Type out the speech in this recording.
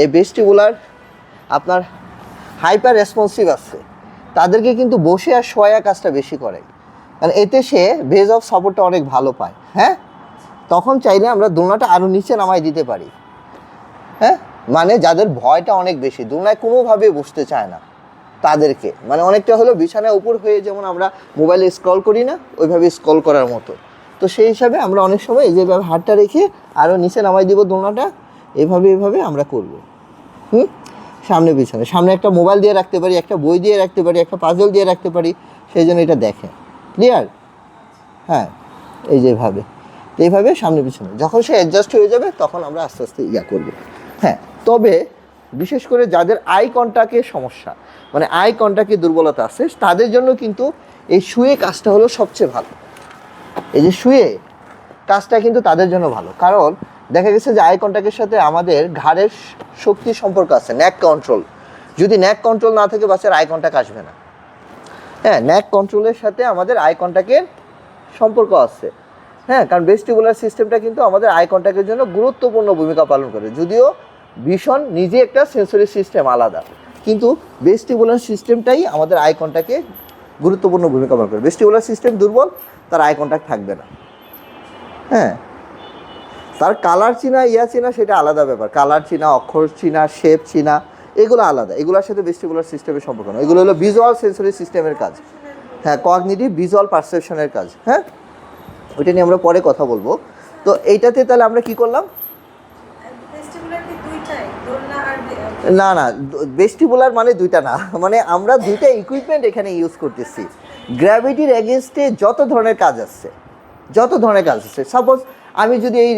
এই ভেস্টিবুলার আপনার hyper responsive আছে। তাদেরকে কিন্তু বসে আর শোয়া কাজটা বেশি করে। কারণ এতে সে বেজ অফ সাপোর্টটা অনেক ভালো পায়। হ্যাঁ? তখন চাইলে আমরা দোলনাটা আরও নিচে নামাই দিতে পারি। হ্যাঁ? মানে যাদের ভয়টা অনেক বেশি, দোলনায় কোনোভাবে বসতে চায় না তাদেরকে। মানে অনেকটা হলো বিছানায় উপর হয়ে যেমন আমরা মোবাইলে স্ক্রল করি না, ওইভাবে স্ক্রল করার মতো। তো সেই হিসাবে আমরা অনেক সময় এই যেভাবে হাতটা রেখে আরও নিচে নামাই দিব দোলনাটা। এভাবে এভাবে আমরা করব। হুম? সামনে, পিছনে। সামনে একটা মোবাইল দিয়ে রাখতে পারি, একটা বই দিয়ে রাখতে পারি, একটা পাজল দিয়ে রাখতে পারি, সেই জন্য এটা দেখে। ক্লিয়ার হ্যাঁ এই যেভাবে এইভাবে সামনে, পিছনে। যখন সে অ্যাডজাস্ট হয়ে যাবে, তখন আমরা আস্তে আস্তে ইয়া করব। হ্যাঁ তবে বিশেষ করে যাদের আই কন্টাক্টের সমস্যা মানে আই কন্টাক্টে দুর্বলতা আছে, তাদের জন্য কিন্তু এই শুয়ে কাজটা হলো সবচেয়ে ভালো। এই যে শুয়ে কাজটা কিন্তু তাদের জন্য ভালো। কারণ দেখা গেছে যে আই কন্ট্যাক্টের সাথে আমাদের ঘাড়ের শক্তির সম্পর্ক আছে ন্যাক কন্ট্রোল যদি ন্যাক কন্ট্রোল না থাকে, বাচ্চার আই কন্ট্যাক্ট আসবে না। হ্যাঁ ন্যাক কন্ট্রোলের সাথে আমাদের আই কন্ট্যাক্টের সম্পর্ক আছে। হ্যাঁ কারণ ভেস্টিবুলার সিস্টেমটা কিন্তু আমাদের আই কন্ট্যাক্টের জন্য গুরুত্বপূর্ণ ভূমিকা পালন করে। যদিও ভীষণ নিজে একটা সেন্সরি সিস্টেম আলাদা, কিন্তু ভেস্টিবুলার সিস্টেমটাই আমাদের আই কন্ট্যাক্টে গুরুত্বপূর্ণ ভূমিকা পালন করে। ভেস্টিবুলার সিস্টেম দুর্বল, তার আই কন্ট্যাক্ট থাকবে না। হ্যাঁ তার কালার চিনা ইয়া চিনা সেটা আলাদা ব্যাপার। কালার চিনা অক্ষর চিনা শেপ চিনা এগুলো আলাদা। এগুলোর সাথে ভেস্টিবুলার সিস্টেমের সম্পর্ক না এগুলো হলো ভিজুয়াল সেন্সরি সিস্টেমের কাজ। হ্যাঁ কগনিটিভ ভিজুয়াল পারসেপশনের কাজ। হ্যাঁ? ওইটা নিয়ে আমরা পরে কথা বলব। তো এইটাতে তাহলে আমরা কি করলাম? না না ভেস্টিবুলার মানে দুইটা না। মানে আমরা দুইটা ইকুইপমেন্ট এখানে ইউজ করতেছি। গ্র্যাভিটির এগেনস্টে যত ধরনের কাজ আছে যত ধরনের কাজ আছে সাপোজ আমি যদি এই